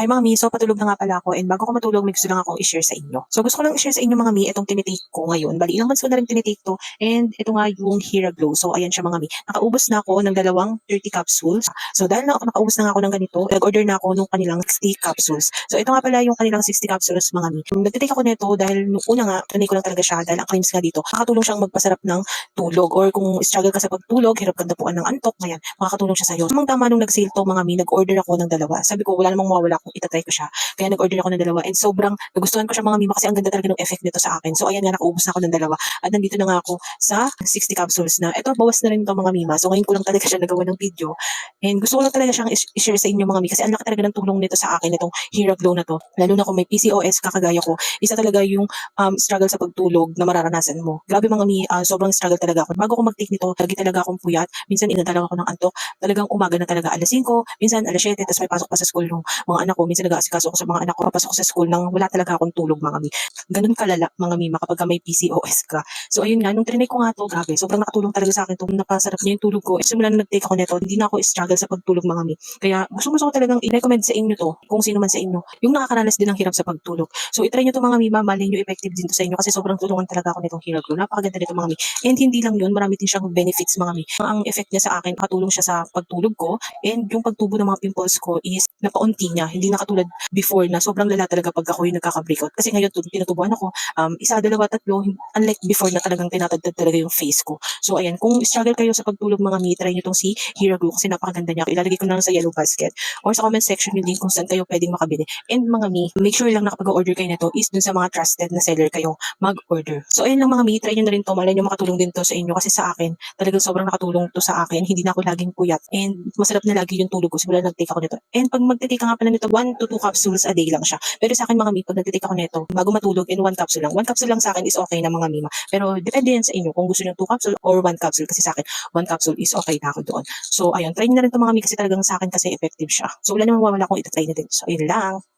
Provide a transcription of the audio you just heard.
Hi mga mi, so patulog na nga pala ako and bago ko matulog may gusto lang akong i-share sa inyo. So gusto ko lang i-share sa inyo mga mi itong tinitake ko ngayon. Bali ilang months ko na rin tinitake to and ito nga yung Hera Glow. So ayan siya mga mi. Nakaubos na ako ng dalawang 30 capsules. So dahil na ako nakaubos na ako ng ganito, nag-order na ako nung kanilang 60 capsules. So ito nga pala yung kanilang 60 capsules mga mi. Nagtitake ako nito dahil nung una nga, tunay ko lang talaga siya dahil ang claims nga dito, makakatulong siyang magpasarap ng tulog or kung struggle ka sa pagtulog, hirap kang ng antok, ngayon, makakatulong siya sa'yo. Tamang tama nung nag-sale to mga mi, nag-order ako ng dalawa. Sabi ko, wala namang mawawala itatry ko siya. Kaya nag-order ako ng dalawa and sobrang nagustuhan ko siya mga mima kasi ang ganda talaga ng effect nito sa akin. So ayan nga, nakaubos na ako ng dalawa. At nandito na nga ako sa 60 capsules na. Ito, bawas na rin ito mga mima. So ngayon ko lang talaga siya nagawa ng video. And gusto ko lang talaga siyang is- i-share sa inyo mga mima kasi ang laki talaga ng tulong nito sa akin, itong Hera Glow na to. Lalo na kung may PCOS kakagaya ko, isa talaga yung um, struggle sa pagtulog na mararanasan mo. Grabe mga mi, ah, sobrang struggle talaga ako. Bago ko mag-take nito, lagi talaga akong puyat. Minsan inadalang ako ng antok. Talagang umaga na talaga alas 5, minsan alas 7, tapos may pasok pa sa school ng mga ko. Minsan nag-aasikaso ako sa mga anak ko, papasok sa school nang wala talaga akong tulog mga mi. Ganun kalala mga mi, kapag ka may PCOS ka. So ayun nga, nung trinay ko nga to, grabe, sobrang nakatulong talaga sa akin to. Napasarap niya yung tulog ko. Eh, simula nung nag-take ako nito, hindi na ako struggle sa pagtulog mga mi. Kaya gusto ko talagang i-recommend sa inyo to, kung sino man sa inyo, yung nakakaranas din ng hirap sa pagtulog. So itry nyo to mga mi, malay nyo effective din to sa inyo kasi sobrang tulungan talaga ako nitong Hero Glow. Napakaganda nito mga mi. And hindi lang yun, marami din siyang benefits mga mi. Ang effect niya sa akin, nakatulong siya sa pagtulog ko and yung pagtubo ng mga pimples ko is napaunti niya. Hindi na katulad before na sobrang lala talaga pag ako yung nagkaka-breakout. Kasi ngayon, tu- tinutubuan ako, um, isa, dalawa, tatlo, unlike before na talagang tinatagtad talaga yung face ko. So ayan, kung struggle kayo sa pagtulog mga mi, try nyo tong si Hero Glow kasi napakaganda niya. Ilalagay ko na lang sa yellow basket or sa comment section yung link kung saan kayo pwedeng makabili. And mga mi, make sure lang na kapag order kayo nito is dun sa mga trusted na seller kayo mag-order. So ayun lang mga mi, try nyo na rin to. Malay nyo makatulong din to sa inyo kasi sa akin, talagang sobrang nakatulong to sa akin. Hindi na ako laging puyat and masarap na lagi yung tulog ko simula nag-take ako nito. And pag magte-take ka nga pala nito, 1 to 2 capsules a day lang siya. Pero sa akin mga mi, pag nag-take ako nito, bago matulog, in 1 capsule lang. 1 capsule lang sa akin is okay na mga mima. Pero depende yan sa inyo kung gusto nyo 2 capsule or 1 capsule kasi sa akin, 1 capsule is okay na ako doon. So ayun, try nyo na rin to mga mi kasi talagang sa akin kasi effective siya. So wala namang mawala kung itatry na din. So ayun lang.